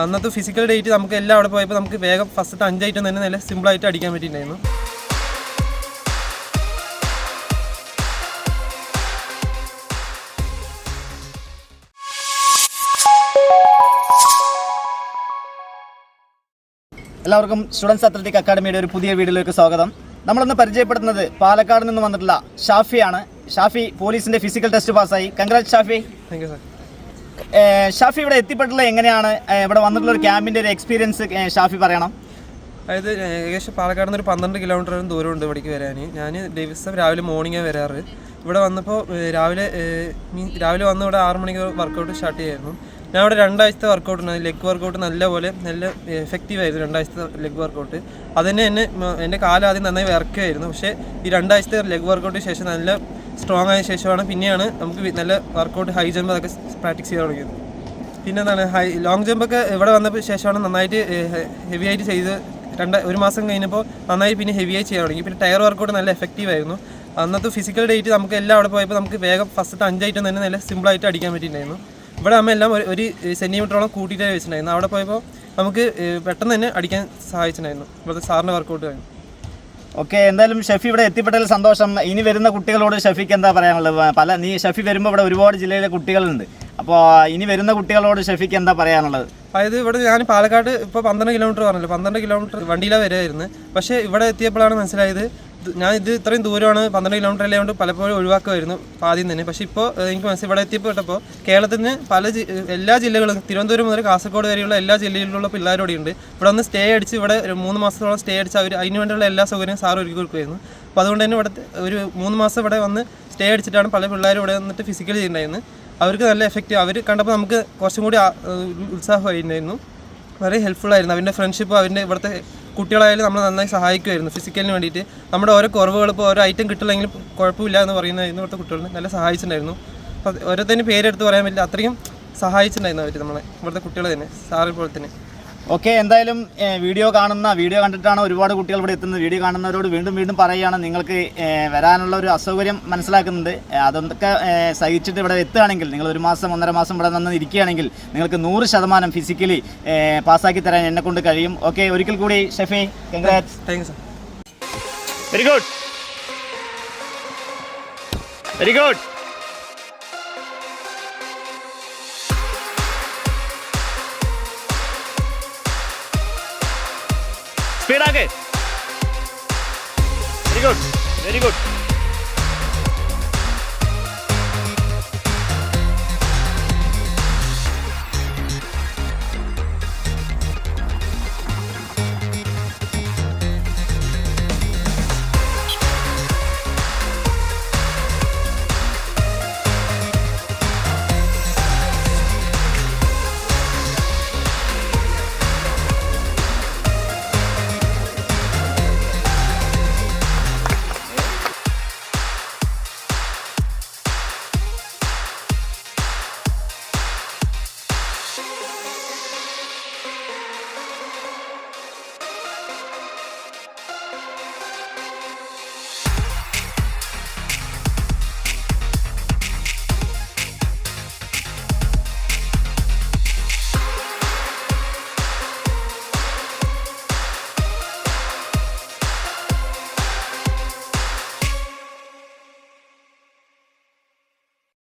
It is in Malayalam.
അന്നത്തെ ഫിസിക്കൽ ഡേറ്റ് നമുക്ക് എല്ലാം അവിടെ പോയപ്പോൾ നമുക്ക് വേഗം ഫസ്റ്റ് അഞ്ച് ഐറ്റം തന്നെ നല്ല സിമ്പിളായിട്ട് അടിക്കാൻ പറ്റിയിട്ടുണ്ടായിരുന്നു. എല്ലാവർക്കും സ്റ്റുഡൻസ് അത്ലറ്റിക് അക്കാഡമിയുടെ ഒരു പുതിയ വീഡിയോയിലേക്ക് സ്വാഗതം. നമ്മളൊന്ന് പരിചയപ്പെടുന്നത് പാലക്കാട് നിന്ന് വന്നിട്ടുള്ള ഷാഫിയാണ്. ഷാഫി പോലീസിന്റെ ഫിസിക്കൽ ടെസ്റ്റ് പാസ്സായി congrat Shafi. Thank you sir Shafi ഇവിടെ എത്തിപ്പെട്ടുള്ള എങ്ങനെയാണ്? ഇവിടെ വന്നിട്ടുള്ള ഒരു ക്യാമ്പിന്റെ ഒരു എക്സ്പീരിയൻസ് ഷാഫി പറയണം. അതായത് ഏകദേശം പാലക്കാട് നിന്ന് ഒരു പന്ത്രണ്ട് കിലോമീറ്റർ ദൂരമുണ്ട് ഇവിടേക്ക് വരാൻ ഞാൻ ദിവസം രാവിലെ മോർണിംഗാണ് വരാറ്. ഇവിടെ വന്നപ്പോൾ രാവിലെ രാവിലെ വന്ന ഇവിടെ ആറ് മണിക്ക് വർക്കൗട്ട് സ്റ്റാർട്ട് ചെയ്യായിരുന്നു. ഞാൻ ഇവിടെ രണ്ടാഴ്ചത്തെ വർക്കൗട്ട് ലെഗ് വർക്കൗട്ട് നല്ല പോലെ നല്ല എഫക്റ്റീവ് ആയിരുന്നു രണ്ടാഴ്ചത്തെ ലെഗ് വർക്കൗട്ട് അതിന് എന്നെ മ- എന്റെ കാലം ആദ്യം നന്നായി വിറക്കുമായിരുന്നു പക്ഷേ ഈ രണ്ടാഴ്ചത്തെ ലെഗ് വർക്കൗട്ടിന് ശേഷം നല്ല സ്ട്രോങ് ആയ ശേഷമാണ് പിന്നെയാണ് നമുക്ക് നല്ല വർക്കൗട്ട് ഹൈ ജമ്പ് അതൊക്കെ പ്രാക്ടീസ് ചെയ്യാൻ തുടങ്ങിയത്. പിന്നെ എന്താണ് ഹൈ ലോങ് ജമ്പൊക്കെ ഇവിടെ വന്നപ്പോൾ ശേഷമാണ് നന്നായിട്ട് ഹെവി ആയിട്ട് ചെയ്ത് രണ്ട് ഒരു മാസം കഴിഞ്ഞപ്പോൾ നന്നായി പിന്നെ ഹെവിയായി ചെയ്യാൻ തുടങ്ങി. പിന്നെ ടയർ വർക്കൗട്ട് നല്ല എഫക്റ്റീവ് ആയിരുന്നു. അന്നത്തെ ഫിസിക്കൽ ഡേറ്റ് നമുക്ക് എല്ലാം അവിടെ പോയപ്പോൾ നമുക്ക് വേഗം ഫസ്റ്റ് അഞ്ച് ഐറ്റം തന്നെ നല്ല സിമ്പിളായിട്ട് അടിക്കാൻ പറ്റിയിട്ടുണ്ടായിരുന്നു. ഇവിടെ നമ്മൾ എല്ലാം ഒരു സെന്റിമീറ്ററോളം കൂട്ടിയിട്ടേ വെച്ചിട്ടുണ്ടായിരുന്നു. അവിടെ പോയപ്പോൾ നമുക്ക് പെട്ടെന്ന് തന്നെ അടിക്കാൻ സഹായിച്ചിട്ടുണ്ടായിരുന്നു. ഇവിടുത്തെ സാറിന്റെ വർക്കൗട്ട് കഴിഞ്ഞു. ഓക്കെ എന്തായാലും ഷെഫി ഇവിടെ എത്തിപ്പെട്ടതിൽ സന്തോഷം. ഇനി വരുന്ന കുട്ടികളോട് ഷെഫിക്ക് എന്താ പറയാനുള്ളത്? പല നീ ഷെഫി വരുമ്പോൾ ഇവിടെ ഒരുപാട് ജില്ലയിലെ കുട്ടികളുണ്ട്. അപ്പോൾ ഇനി വരുന്ന കുട്ടികളോട് ഷെഫിക്ക് എന്താ പറയാനുള്ളത്? അതായത് ഇവിടെ ഞാൻ പാലക്കാട് ഇപ്പോൾ പന്ത്രണ്ട് കിലോമീറ്റർ പറഞ്ഞല്ലോ. പന്ത്രണ്ട് കിലോമീറ്റർ വണ്ടിയിലാണ് വരുമായിരുന്നു പക്ഷേ ഇവിടെ എത്തിയപ്പോഴാണ് മനസ്സിലായത് ഞാൻ ഇത് ഇത്രയും ദൂരമാണ് പന്ത്രണ്ട് കിലോമീറ്റർ അല്ലാണ്ട് പലപ്പോഴും ഒഴിവാക്കുമായിരുന്നു ആദ്യം തന്നെ. പക്ഷേ ഇപ്പോൾ എനിക്ക് മനസ്സിൽ ഇവിടെ എത്തിപ്പെട്ടപ്പോൾ കേരളത്തിൽ നിന്ന് പല എല്ലാ ജില്ലകളും തിരുവനന്തപുരം മുതൽ കാസർഗോഡ് വരെയുള്ള എല്ലാ ജില്ലയിലുള്ള പിള്ളേരോടെ ഉണ്ട് ഇവിടെ ഒന്ന് സ്റ്റേ അടിച്ച് ഇവിടെ മൂന്ന് മാസത്തോളം സ്റ്റേ അടിച്ച് അവർ അതിന് വേണ്ടിയുള്ള എല്ലാ സൗകര്യവും സാർ ഒരുക്കി കൊടുക്കുമായിരുന്നു. അപ്പോൾ അതുകൊണ്ട് തന്നെ ഇവിടെ ഒരു മൂന്ന് മാസം ഇവിടെ വന്ന് സ്റ്റേ അടിച്ചിട്ടാണ് പല പിള്ളേരും ഇവിടെ വന്നിട്ട് ഫിസിക്കലി ചെയ്യുന്നുണ്ടായിരുന്നു അവർക്ക് നല്ല എഫക്റ്റ് അവർ കണ്ടപ്പോൾ നമുക്ക് കുറച്ചും കൂടി ഉത്സാഹമായിട്ടുണ്ടായിരുന്നു വളരെ ഹെൽപ്ഫുൾ ആയിരുന്നു. അവന്റെ ഫ്രണ്ട്ഷിപ്പ് അവന്റെ ഇവിടുത്തെ കുട്ടികളായാലും നമ്മളെ നന്നായി സഹായിക്കുമായിരുന്നു ഫിസിക്കലിന് വേണ്ടിയിട്ട്. നമ്മുടെ ഓരോ കുറവുകൾ ഇപ്പോൾ ഓരോ ഐറ്റം കിട്ടില്ലെങ്കിലും കുഴപ്പമില്ല എന്ന് പറയുന്നതായിരുന്നു ഇവിടുത്തെ കുട്ടികളെ നല്ല സഹായിച്ചിട്ടുണ്ടായിരുന്നു. അപ്പോൾ അത് ഓരോരുത്തരും പേരെടുത്ത് പറയാൻ പറ്റില്ല അത്രയും സഹായിച്ചിട്ടുണ്ടായിരുന്നു അവർ നമ്മളെ ഇവിടുത്തെ കുട്ടികളെ തന്നെ സാറിൽ പോലെ തന്നെ. ഓക്കെ എന്തായാലും വീഡിയോ കാണുന്ന വീഡിയോ കണ്ടിട്ടാണ് ഒരുപാട് കുട്ടികൾ ഇവിടെ എത്തുന്നത്. വീഡിയോ കാണുന്നവരോട് വീണ്ടും വീണ്ടും പറയുകയാണ്. നിങ്ങൾക്ക് വരാനുള്ള ഒരു അസൗകര്യം മനസ്സിലാക്കുന്നുണ്ട്. അതൊക്കെ സഹിച്ചിട്ട് ഇവിടെ എത്തുകയാണെങ്കിൽ നിങ്ങൾ ഒരു മാസം ഒന്നര മാസം ഇവിടെ നിന്ന് ഇരിക്കുകയാണെങ്കിൽ നിങ്ങൾക്ക് നൂറ് ശതമാനം ഫിസിക്കലി പാസ്സാക്കി തരാൻ എന്നെ കൊണ്ട് കഴിയും. ഓക്കെ ഒരിക്കൽ കൂടി Shafi congrats thank you good very good very good സ്പീഡാക്ക് very good very good